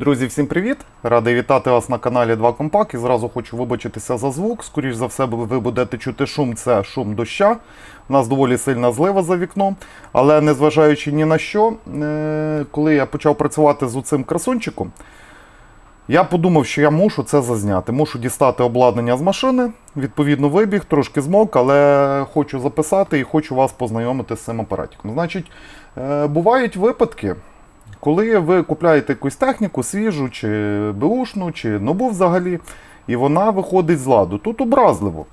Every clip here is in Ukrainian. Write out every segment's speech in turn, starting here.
Друзі, всім привіт! Радий вітати вас на каналі 2 Компак. І зразу хочу вибачитися за звук. Скоріш за все, ви будете чути шум, це шум доща. У нас доволі сильна злива за вікном. Але незважаючи ні на що, е, коли я почав працювати з цим красунчиком, я подумав, що я мушу це зазняти. Мушу дістати обладнання з машини. Відповідно, вибіг, трошки змок, але хочу записати і хочу вас познайомити з цим апаратиком. Значить, е, бувають випадки. Коли ви купляєте якусь техніку, свіжу, чи беушну, чи нову взагалі, і вона виходить з ладу. Тут образливо.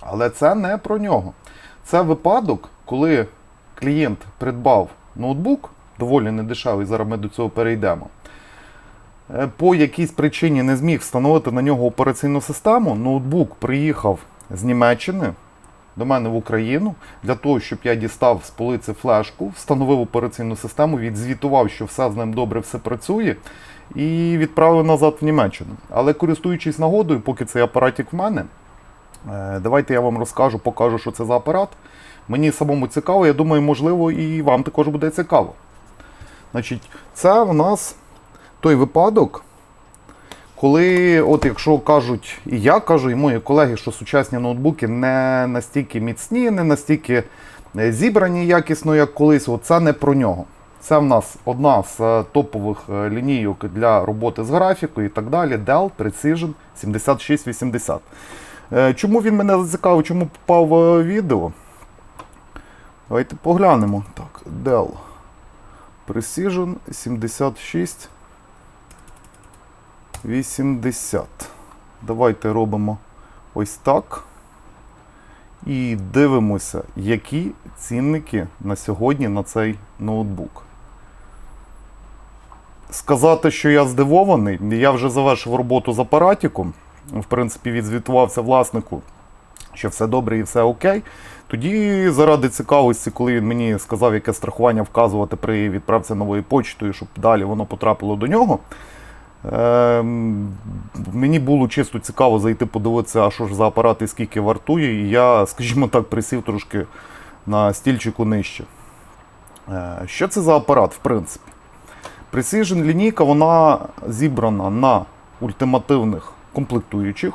Але це не про нього. Це випадок, коли клієнт придбав ноутбук, доволі недешевий, зараз ми до цього перейдемо. Е, По якійсь причині не зміг встановити на нього операційну систему. Ноутбук приїхав з Німеччини до мене в Україну для того, щоб я дістав з полиці флешку, встановив операційну систему, відзвітував, що все з ним добре, все працює, і відправив назад в Німеччину. Але користуючись нагодою, поки цей апаратик в мене, е, давайте я вам розкажу, покажу, що це за апарат. Мені самому цікаво, я думаю, можливо, і вам також буде цікаво. Значить, це у нас той випадок, коли, от якщо кажуть, і я кажу, і мої колеги, що сучасні ноутбуки не настільки міцні, не настільки е, зібрані якісно, як колись, от це не про нього. Це в нас одна з е, топових е, лінійок для роботи з графікою і так далі. Dell Precision 7680. Е, Чому він мене зацікавив, чому попав в відео? Давайте поглянемо. Так, Dell Precision 76 80. Давайте робимо ось так. І дивимося, які цінники на сьогодні на цей ноутбук. Сказати, що я здивований, я вже завершив роботу з апаратиком. В принципі, відзвітувався власнику, що все добре і все окей. Тоді, заради цікавості, коли він мені сказав, яке страхування вказувати при відправці новою почтою, щоб далі воно потрапило до нього. Ем, Мені було чисто цікаво зайти подивитися, а що ж за апарат і скільки вартує. І я, скажімо так, присів трошки на стільчику нижче. Е, Що це за апарат, в принципі? Precision лінійка вона зібрана на ультимативних комплектуючих.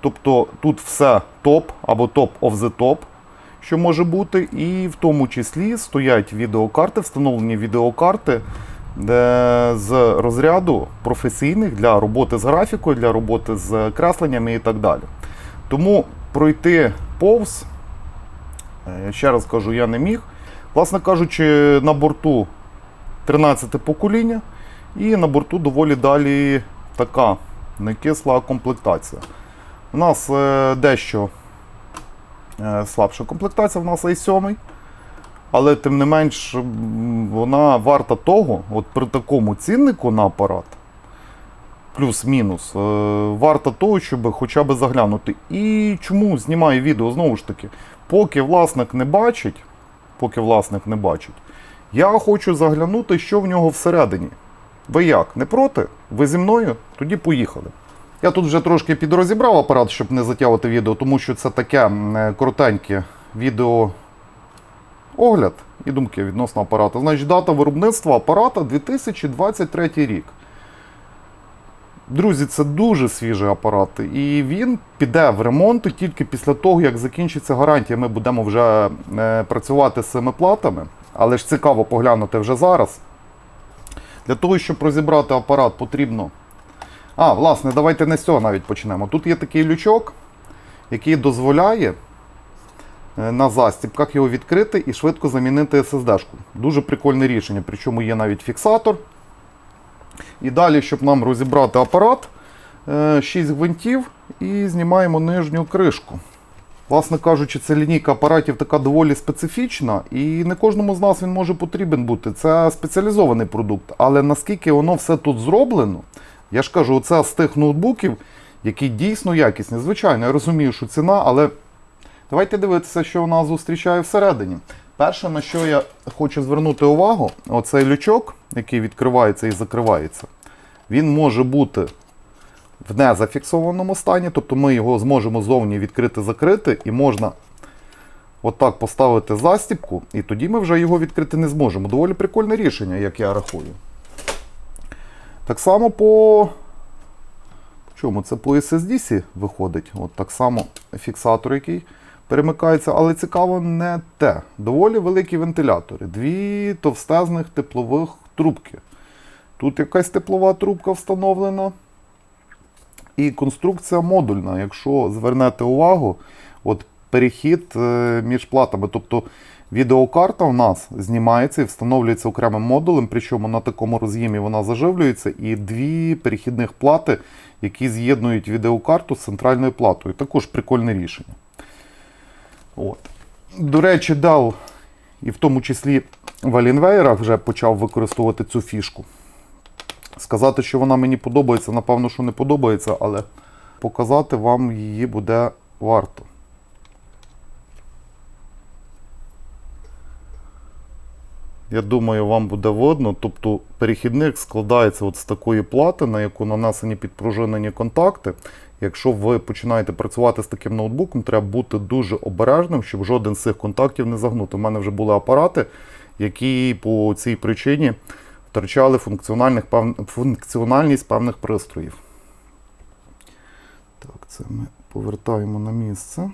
Тобто тут все топ або топ of the top, що може бути, і в тому числі стоять відеокарти, встановлені відеокарти де з розряду професійних для роботи з графікою, для роботи з кресленнями і так далі. Тому пройти повз, е, ще раз кажу, я не міг. Власне кажучи, на борту 13 покоління, і на борту доволі далі така некисла комплектація. У нас е, дещо е, слабша комплектація, в нас i7. Але тим не менш, вона варта того, от при такому ціннику на апарат, плюс-мінус, е, варта того, щоб хоча б заглянути. І чому знімаю відео знову ж таки, поки власник не бачить, поки власник не бачить, я хочу заглянути, що в нього всередині. Ви як? Не проти? Ви зі мною? Тоді поїхали. Я тут вже трошки підрозібрав апарат, щоб не затягувати відео, тому що це таке е, коротеньке відео огляд і думки відносно апарату. Значить, дата виробництва апарата 2023 рік. Друзі, це дуже свіжий апарат, і він піде в ремонт тільки після того, як закінчиться гарантія. Ми будемо вже е, працювати з цими платами, але ж цікаво поглянути вже зараз. Для того, щоб розібрати апарат, потрібно. А, власне, давайте не з цього навіть почнемо. Тут є такий лючок, який дозволяє на застібках його відкрити і швидко замінити SSD-шку. Дуже прикольне рішення, причому є навіть фіксатор. І далі, щоб нам розібрати апарат, 6 гвинтів і знімаємо нижню кришку. Власне кажучи, ця лінійка апаратів така доволі специфічна, і не кожному з нас він може потрібен бути. Це спеціалізований продукт. Але наскільки воно все тут зроблено, я ж кажу, оце з тих ноутбуків, які дійсно якісні. Звичайно, я розумію, що ціна, але давайте дивитися, що нас зустрічає всередині. Перше, на що я хочу звернути увагу, оцей лючок, який відкривається і закривається, він може бути в незафіксованому стані, тобто ми його зможемо зовні відкрити-закрити, і можна отак поставити застібку, і тоді ми вже його відкрити не зможемо. Доволі прикольне рішення, як я рахую. Так само по. Чому? Це по SSD виходить. От так само фіксатор, який перемикається, але цікаво не те. Доволі великі вентилятори. Дві товстезних теплових трубки. Тут якась теплова трубка встановлена. І конструкція модульна. Якщо звернете увагу, от перехід е, між платами. Тобто відеокарта в нас знімається і встановлюється окремим модулем, причому на такому роз'ємі вона заживлюється, і дві перехідних плати, які з'єднують відеокарту з центральною платою. Також прикольне рішення. От. До речі, Dell, і в тому числі в Alienware вже почав використовувати цю фішку. Сказати, що вона мені подобається, напевно, що не подобається, але показати вам її буде варто. Я думаю, вам буде видно. Тобто перехідник складається от з такої плати, на яку нанесені підпружинені контакти. Якщо ви починаєте працювати з таким ноутбуком, треба бути дуже обережним, щоб жоден з цих контактів не загнути. У мене вже були апарати, які по цій причині втрачали функціональних, функціональність певних пристроїв. Так, це ми повертаємо на місце.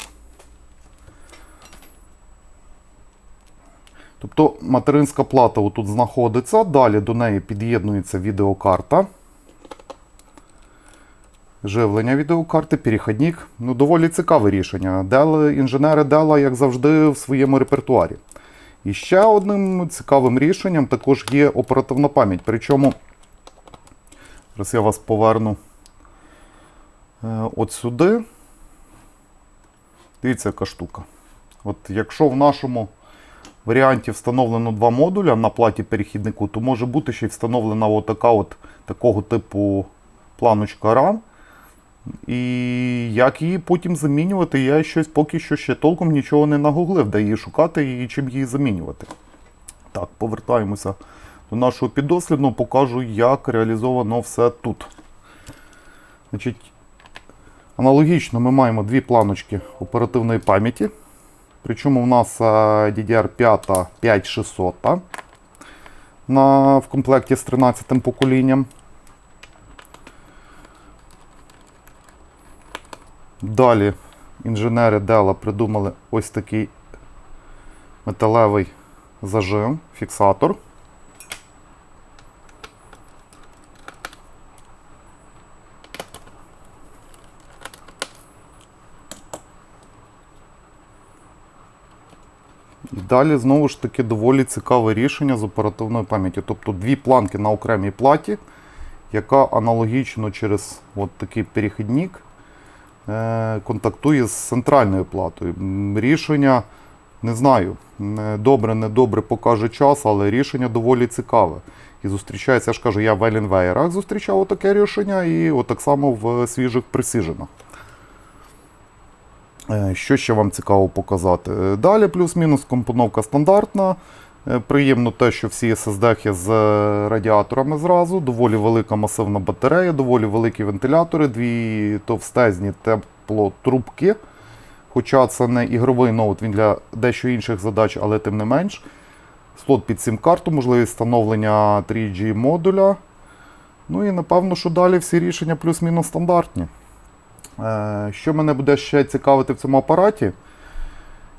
Тобто материнська плата отут знаходиться, далі до неї під'єднується відеокарта. Живлення відеокарти, перехідник. Ну, доволі цікаве рішення. Dell, інженери Dell, як завжди, в своєму репертуарі. І ще одним цікавим рішенням також є оперативна пам'ять. Причому, зараз я вас поверну е, от сюди. Дивіться, яка штука. От якщо в нашому варіанті встановлено два модуля на платі перехіднику, то може бути ще й встановлена отака от, такого типу планочка RAM. І як її потім замінювати, я щось поки що ще толком нічого не нагуглив, де її шукати і чим її замінювати. Так, повертаємося до нашого піддослідного, покажу, як реалізовано все тут. Значить, Аналогічно ми маємо дві планочки оперативної пам'яті. Причому в нас е, DDR5 5600 на, в комплекті з 13 поколінням. Далі інженери Dell придумали ось такий металевий зажим, фіксатор. Далі знову ж таки доволі цікаве рішення з оперативною пам'яті. Тобто дві планки на окремій платі, яка аналогічно через от такий перехідник контактує з центральною платою. Рішення, не знаю, добре, не добре покаже час, але рішення доволі цікаве. І зустрічається, я ж кажу, я в Alienware зустрічав таке рішення, і от так само в свіжих Precision. Е, Що ще вам цікаво показати? Е, Далі плюс-мінус компоновка стандартна. Е, Приємно те, що всі SSD з е, радіаторами зразу, доволі велика масивна батарея, доволі великі вентилятори, дві товстезні теплотрубки. Хоча це не ігровий ноут, він для дещо інших задач, але тим не менш. Слот під сім-карту, можливість встановлення 3G модуля. Ну і напевно, що далі всі рішення плюс-мінус стандартні. Е, Що мене буде ще цікавити в цьому апараті?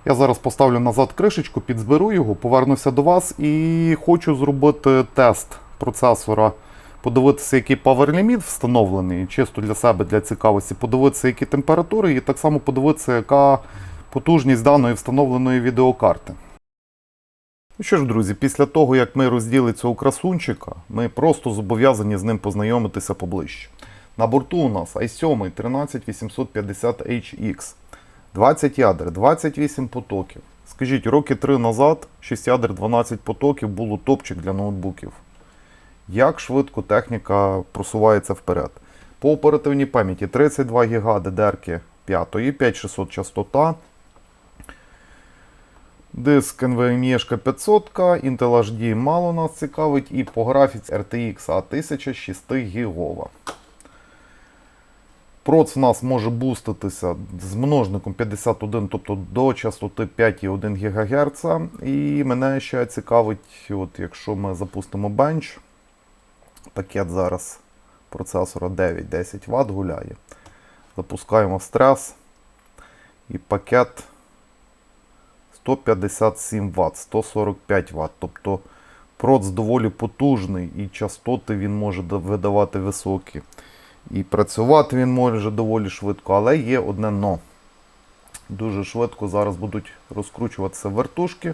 Я зараз поставлю назад кришечку, підзберу його, повернуся до вас і хочу зробити тест процесора, подивитися, який limit встановлений, чисто для себе, для цікавості, подивитися, які температури, і так само подивитися, яка потужність даної встановленої відеокарти. Ну що ж, друзі, після того, як ми розділи цього красунчика, ми просто зобов'язані з ним познайомитися поближче. На борту у нас i7 13850HX. 20 ядер, 28 потоків. Скажіть, роки 3 назад 6 ядер 12 потоків було топчик для ноутбуків. Як швидко техніка просувається вперед? По оперативній пам'яті 32 ГБ DDR 5, 5600 частота. Диск NVMe 500, Intel HD мало нас цікавить, і по графіці RTX A1000 6 гігова. Проц у нас може буститися з множником 51, тобто до частоти 5,1 ГГц. І мене ще цікавить, от якщо ми запустимо бенч, пакет зараз процесора 9-10 Вт гуляє. Запускаємо стрес і пакет 157 Вт, 145 Вт. Тобто проц доволі потужний і частоти він може видавати високі. І працювати він може доволі швидко, але є одне но. Дуже швидко зараз будуть розкручуватися вертушки.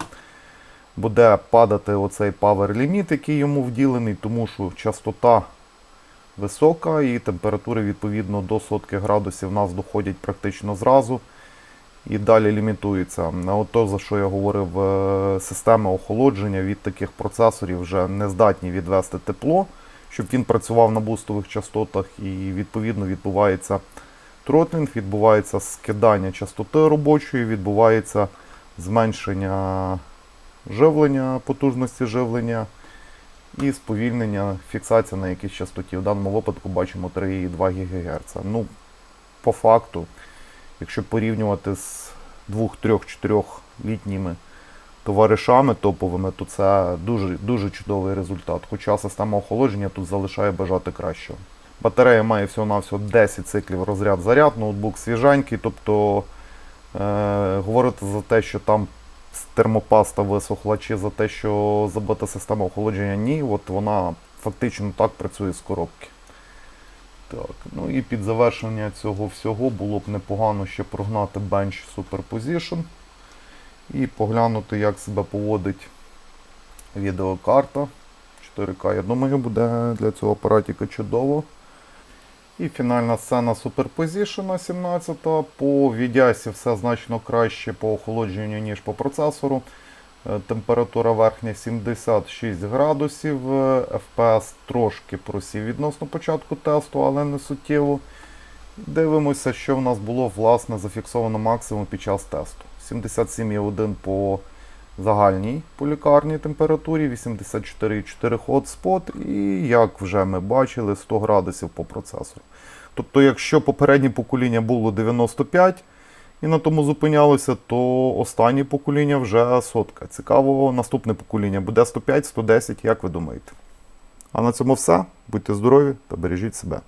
Буде падати оцей power ліміт, який йому вділений, тому що частота висока і температури відповідно до сотки градусів в нас доходять практично зразу і далі лімітуються. А то, за що я говорив, е, системи охолодження від таких процесорів вже не здатні відвести тепло, щоб він працював на бустових частотах, і відповідно відбувається тротлінг, відбувається скидання частоти робочої, відбувається зменшення живлення, потужності живлення і сповільнення фіксація на якійсь частоті. В даному випадку бачимо 3,2 ГГц. Ну, по факту, якщо порівнювати з 2-3-4 літніми товаришами топовими, то це дуже, дуже чудовий результат. Хоча система охолодження тут залишає бажати кращого. Батарея має всього-навсього 10 циклів розряд-заряд, ноутбук свіженький, тобто е, говорити за те, що там термопаста висохла, чи за те, що забита система охолодження, ні, от вона фактично так працює з коробки. Так, ну і під завершення цього всього було б непогано ще прогнати Bench Superposition і поглянути, як себе поводить відеокарта 4К. Я думаю, буде для цього апаратіка чудово. І фінальна сцена Superposition 17 По відясі все значно краще по охолодженню, ніж по процесору. Е, Температура верхня 76 градусів. е, FPS трошки просів відносно початку тесту, але не суттєво. Дивимося, що в нас було власне зафіксовано максимум під час тесту. 77,1 по загальній полікарній температурі, 84,4 hotspot і, як вже ми бачили, 100 градусів по процесору. Тобто, якщо попереднє покоління було 95 і на тому зупинялося, то останнє покоління вже сотка. Цікаво, наступне покоління буде 105, 110, як ви думаєте? А на цьому все. Будьте здорові та бережіть себе.